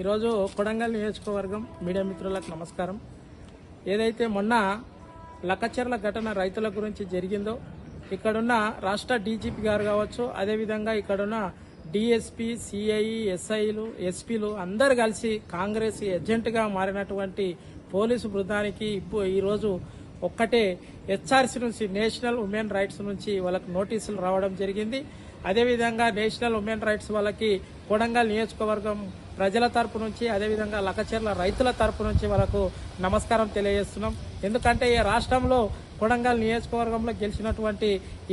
ఈరోజు కొడంగల్ నియోజకవర్గం మీడియా మిత్రులకు నమస్కారం. ఏదైతే మొన్న లక్కచెర్ల ఘటన రైతుల గురించి జరిగిందో ఇక్కడున్న రాష్ట్ర డీజీపీ గారు కావచ్చు అదేవిధంగా ఇక్కడున్న డిఎస్పీ సిఐ ఎస్ఐలు ఎస్పీలు అందరు కలిసి కాంగ్రెస్ ఏజెంట్గా మారినటువంటి పోలీసు బృందానికి ఇప్పుడు ఈరోజు ఒక్కటే హెచ్ఆర్సీ నుంచి నేషనల్ ఉమెన్ రైట్స్ నుంచి వాళ్ళకు నోటీసులు రావడం జరిగింది. అదేవిధంగా నేషనల్ ఉమెన్ రైట్స్ వాళ్ళకి కొడంగల్ నియోజకవర్గం ప్రజల తరపు నుంచి అదేవిధంగా లకచర్ల రైతుల తరపు నుంచి వాళ్ళకు నమస్కారం తెలియజేస్తున్నాం. ఎందుకంటే ఈ రాష్ట్రంలో కొడంగల్ నియోజకవర్గంలో గెలిచినటువంటి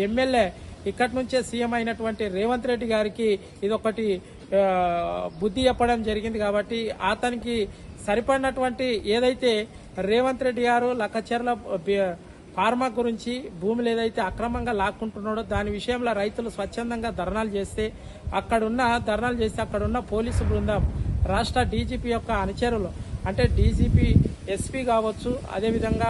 ఎమ్మెల్యే ఇక్కడి నుంచే సీఎం అయినటువంటి రేవంత్ రెడ్డి గారికి ఇదొకటి బుద్ధి చెప్పడం జరిగింది కాబట్టి అతనికి సరిపడినటువంటి ఏదైతే రేవంత్ రెడ్డి గారు లక్కచర్ల ఫార్మా గురించి భూములు ఏదైతే అక్రమంగా లాక్కుంటున్నాడో దాని విషయంలో రైతులు స్వచ్ఛందంగా ధర్నాలు చేస్తే అక్కడున్న ధర్నాలు చేస్తే అక్కడున్న పోలీసు బృందం రాష్ట్ర డీజీపీ యొక్క అనుచరులు అంటే డీజీపీ ఎస్పీ కావచ్చు అదేవిధంగా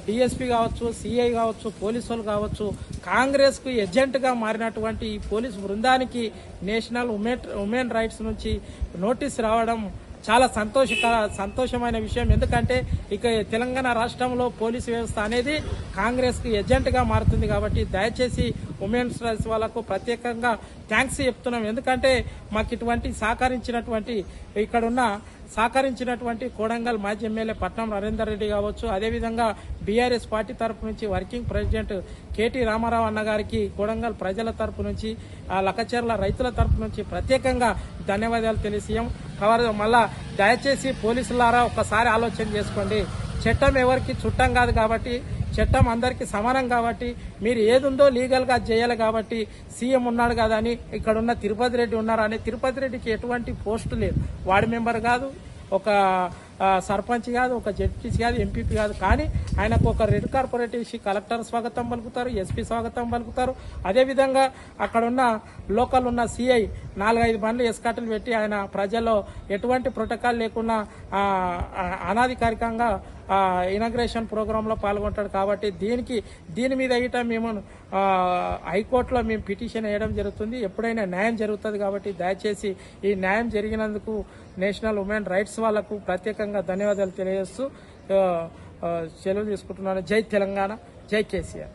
డిఎస్పీ కావచ్చు సిఐ కావచ్చు పోలీసు వాళ్ళు కావచ్చు కాంగ్రెస్కు ఎజెంట్గా మారినటువంటి ఈ పోలీసు బృందానికి నేషనల్ ఉమెన్ ఉమెన్ రైట్స్ నుంచి నోటీస్ రావడం చాలా సంతోషకర సంతోషమైన విషయం. ఎందుకంటే ఇక తెలంగాణ రాష్ట్రంలో పోలీసు వ్యవస్థ అనేది కాంగ్రెస్కి ఎజెంట్గా మారుతుంది కాబట్టి దయచేసి ఉమెన్స్ రైట్స్ వాళ్ళకు ప్రత్యేకంగా థ్యాంక్స్ చెప్తున్నాం. ఎందుకంటే మాకు ఇటువంటి సహకరించినటువంటి ఇక్కడున్న సహకరించినటువంటి కోడంగల్ మాజీ ఎమ్మెల్యే పట్నం నరేందర్ రెడ్డి కావచ్చు అదేవిధంగా బీఆర్ఎస్ పార్టీ తరపు నుంచి వర్కింగ్ ప్రెసిడెంట్ కేటీ రామారావు అన్న గారికి కోడంగల్ ప్రజల తరపు నుంచి ఆ లక్కచెర్ల రైతుల తరపు నుంచి ప్రత్యేకంగా ధన్యవాదాలు తెలిసియం కవర్. మళ్ళా దయచేసి పోలీసులారా ఒక్కసారి ఆలోచన చేసుకోండి. చట్టం ఎవరికి చుట్టం కాదు కాబట్టి చట్టం అందరికీ సమానం కాబట్టి మీరు ఏది ఉందో లీగల్గా చేయాలి కాబట్టి సీఎం ఉన్నాడు కదా అని ఇక్కడ ఉన్న తిరుపతి రెడ్డి ఉన్నారు అని తిరుపతి రెడ్డికి ఎటువంటి పోస్టు లేదు. వార్డు మెంబర్ కాదు ఒక సర్పంచ్ కాదు ఒక జడ్పీసీ కాదు ఎంపీపీ కాదు. కానీ ఆయనకు ఒక రెడ్ కార్పొరేట్ కలెక్టర్ స్వాగతం పలుకుతారు ఎస్పీ స్వాగతం పలుకుతారు. అదేవిధంగా అక్కడ ఉన్న లోకల్ ఉన్న సిఐ నాలుగైదు బండ్లు ఎస్కాటలు పెట్టి ఆయన ప్రజల్లో ఎటువంటి ప్రోటోకాల్ లేకుండా అనాధికారికంగా ఇనాగ్రేషన్ ప్రోగ్రాంలో పాల్గొంటాడు కాబట్టి దీనికి దీని మీద ఇట మేము హైకోర్టులో మేము పిటిషన్ వేయడం జరుగుతుంది. ఎప్పుడైనా న్యాయం జరుగుతుంది కాబట్టి దయచేసి ఈ న్యాయం జరిగినందుకు నేషనల్ ఉమెన్ రైట్స్ వాళ్ళకు ప్రత్యేకంగా ధన్యవాదాలు తెలియజేస్తూ సెలవు తీసుకుంటున్నాను. జై తెలంగాణ. జై కేసీఆర్.